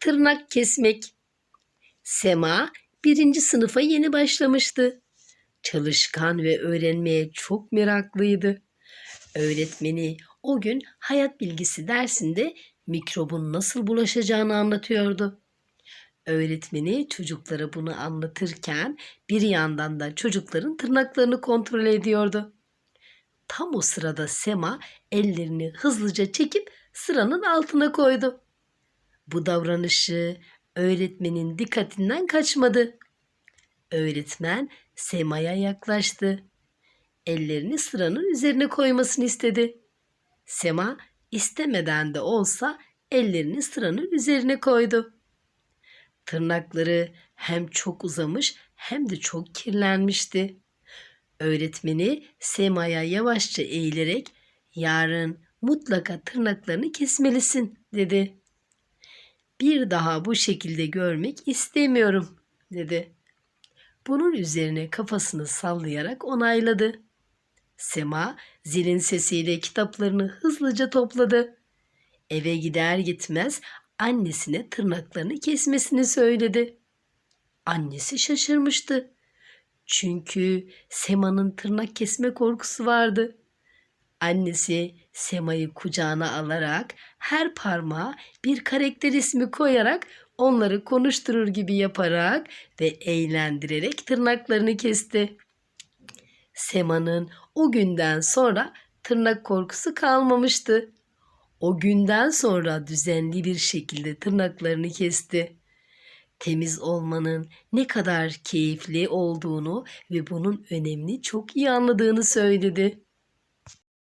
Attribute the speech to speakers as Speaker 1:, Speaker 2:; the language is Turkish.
Speaker 1: Tırnak kesmek. Sema birinci sınıfa yeni başlamıştı. Çalışkan ve öğrenmeye çok meraklıydı. Öğretmeni o gün hayat bilgisi dersinde mikrobun nasıl bulaşacağını anlatıyordu. Öğretmeni çocuklara bunu anlatırken bir yandan da çocukların tırnaklarını kontrol ediyordu. Tam o sırada Sema ellerini hızlıca çekip sıranın altına koydu. Bu davranışı öğretmenin dikkatinden kaçmadı. Öğretmen Sema'ya yaklaştı. Ellerini sıranın üzerine koymasını istedi. Sema istemeden de olsa ellerini sıranın üzerine koydu. Tırnakları hem çok uzamış hem de çok kirlenmişti. Öğretmeni Sema'ya yavaşça eğilerek yarın mutlaka tırnaklarını kesmelisin dedi. Bir daha bu şekilde görmek istemiyorum dedi. Bunun üzerine kafasını sallayarak onayladı. Sema zilin sesiyle kitaplarını hızlıca topladı. Eve gider gitmez annesine tırnaklarını kesmesini söyledi. Annesi şaşırmıştı. Çünkü Sema'nın tırnak kesme korkusu vardı. Annesi Sema'yı kucağına alarak her parmağa bir karakter ismi koyarak onları konuşturur gibi yaparak ve eğlendirerek tırnaklarını kesti. Sema'nın o günden sonra tırnak korkusu kalmamıştı. O günden sonra düzenli bir şekilde tırnaklarını kesti. Temiz olmanın ne kadar keyifli olduğunu ve bunun önemini çok iyi anladığını söyledi.